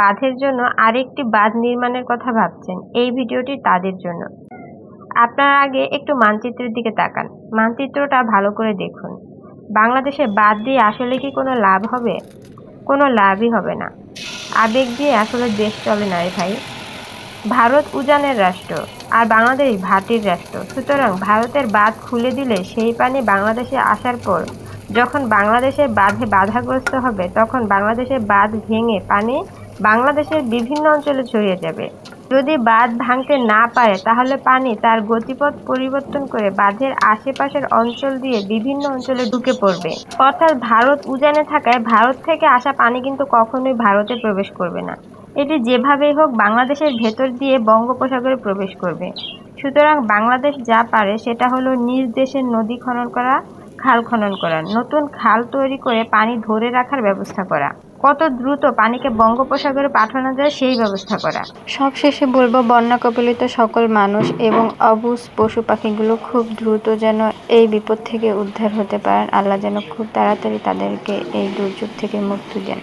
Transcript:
বাঁধের জন্য আরেকটি বাঁধ নির্মাণের কথা ভাবছেন। এই ভিডিওটি তাদের জন্য। আপনার আগে একটু মানচিত্রের দিকে তাকান। মানচিত্রটা ভালো করে দেখুন। বাংলাদেশে বাদ দিয়ে আসলে কি কোনো লাভ হবে? কোনো লাভই হবে না। আবেগ দিয়ে আসলে দেশ চলে না রে ভাই। ভারত উজানের রাষ্ট্র আর বাংলাদেশ ভাটির রাষ্ট্র। সুতরাং ভারতের বাঁধ খুলে দিলে সেই পানি বাংলাদেশে আসার পর যখন বাংলাদেশের বাঁধে বাধাগ্রস্ত হবে, তখন বাংলাদেশের বাঁধ ভেঙে পানি বাংলাদেশের বিভিন্ন অঞ্চলে ছড়িয়ে যাবে। যদি বাঁধ ভাঙতে না পারে, তাহলে পানি তার গতিপথ পরিবর্তন করে বাঁধের আশেপাশের অঞ্চল দিয়ে বিভিন্ন অঞ্চলে ঢুকে পড়বে। অর্থাৎ ভারত উজানে থাকায় ভারত থেকে আসা পানি কিন্তু কখনোই ভারতে প্রবেশ করবে না। এটি যেভাবেই হোক বাংলাদেশের ভেতর দিয়ে বঙ্গোপসাগরে প্রবেশ করবে। সুতরাং বাংলাদেশ যা পারে সেটা হলো নিজ দেশের নদী খনন করা, খাল খনন করা, নতুন খাল তৈরি করে পানি ধরে রাখার ব্যবস্থা করা। কত দ্রুত পানিকে বঙ্গোপসাগরে পাঠানো যায় সেই ব্যবস্থা করা। সবশেষে বলব বন্যা কবলিত সকল মানুষ এবং অবুজ পশু পাখিগুলো খুব দ্রুত যেন এই বিপদ থেকে উদ্ধার হতে পারেন। আল্লাহ যেন খুব তাড়াতাড়ি তাদেরকে এই দুর্যোগ থেকে মুক্তি দেন।